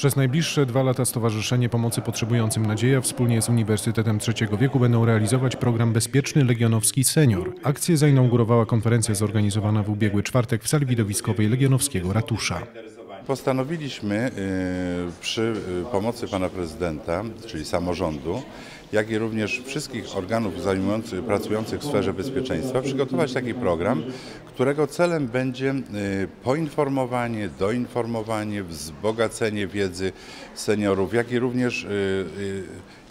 Przez najbliższe dwa lata Stowarzyszenie Pomocy Potrzebującym Nadzieja wspólnie z Uniwersytetem Trzeciego Wieku będą realizować program Bezpieczny Legionowski Senior. Akcję zainaugurowała konferencja zorganizowana w ubiegły czwartek w sali widowiskowej Legionowskiego Ratusza. Postanowiliśmy y, przy y, pomocy pana prezydenta, czyli samorządu, jak i również wszystkich organów pracujących w sferze bezpieczeństwa, przygotować taki program, którego celem będzie y, poinformowanie, doinformowanie, wzbogacenie wiedzy seniorów, jak i również y, y,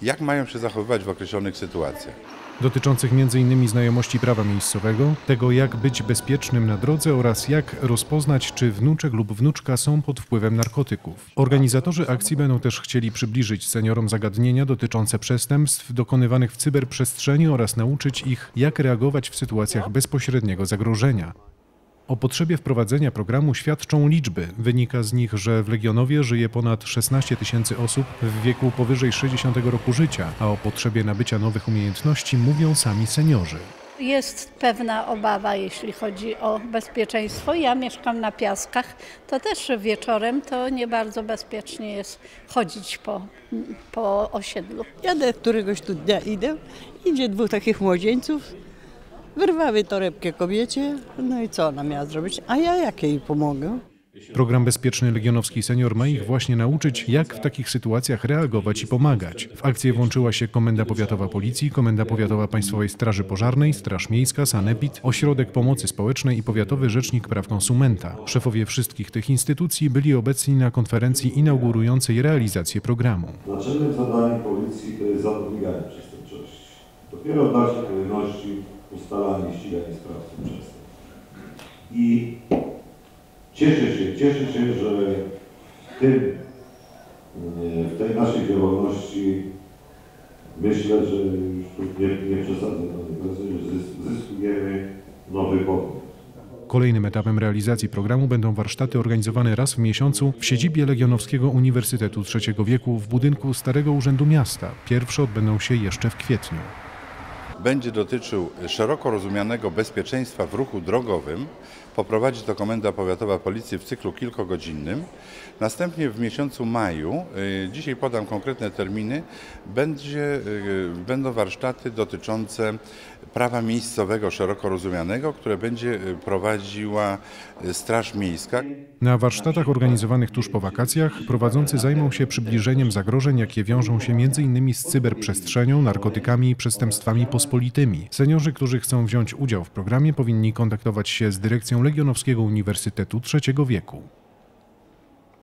jak mają się zachowywać w określonych sytuacjach. dotyczących m.in. znajomości prawa miejscowego, tego jak być bezpiecznym na drodze oraz jak rozpoznać, czy wnuczek lub wnuczka są pod wpływem narkotyków. Organizatorzy akcji będą też chcieli przybliżyć seniorom zagadnienia dotyczące przestępstw dokonywanych w cyberprzestrzeni oraz nauczyć ich, jak reagować w sytuacjach bezpośredniego zagrożenia. O potrzebie wprowadzenia programu świadczą liczby. Wynika z nich, że w Legionowie żyje ponad 16 tysięcy osób w wieku powyżej 60 roku życia, a o potrzebie nabycia nowych umiejętności mówią sami seniorzy. Jest pewna obawa, jeśli chodzi o bezpieczeństwo. Ja mieszkam na Piaskach, to też wieczorem to nie bardzo bezpiecznie jest chodzić po, po osiedlu. Jadę któregoś tu dnia idę, idzie dwóch takich młodzieńców, wyrwały torebkę kobiecie, no i co ona miała zrobić? A ja jak jej pomogę? Program Bezpieczny Legionowski Senior ma ich właśnie nauczyć, jak w takich sytuacjach reagować i pomagać. W akcję włączyła się Komenda Powiatowa Policji, Komenda Powiatowa Państwowej Straży Pożarnej, Straż Miejska, Sanepid, Ośrodek Pomocy Społecznej i Powiatowy Rzecznik Praw Konsumenta. Szefowie wszystkich tych instytucji byli obecni na konferencji inaugurującej realizację programu. Naczelnym zadaniem policji to jest zapobieganie przestępczości. Dopiero w dalszej kolejności ustalanie ściganie sprawców przestępstw. I cieszę się, cieszę się, że w tym, nie, w tej naszej działalności myślę, że już tu nie, nie przesadzę, że zys- zyskujemy nowy podmiot. Kolejnym etapem realizacji programu będą warsztaty organizowane raz w miesiącu w siedzibie Legionowskiego Uniwersytetu Trzeciego Wieku w budynku Starego Urzędu Miasta. Pierwsze odbędą się jeszcze w kwietniu. będzie dotyczył szeroko rozumianego bezpieczeństwa w ruchu drogowym. Poprowadzi to Komenda Powiatowa Policji w cyklu kilkogodzinnym. Następnie w miesiącu maju, y, dzisiaj podam konkretne terminy, będzie, y, będą warsztaty dotyczące prawa miejscowego szeroko rozumianego, które będzie y, prowadziła Straż Miejska. Na warsztatach organizowanych tuż po wakacjach prowadzący zajmą się przybliżeniem zagrożeń, jakie wiążą się m.in. z cyberprzestrzenią, narkotykami i przestępstwami pospolitymi. Seniorzy, którzy chcą wziąć udział w programie, powinni kontaktować się z dyrekcją Legionowskiego Uniwersytetu Trzeciego Wieku.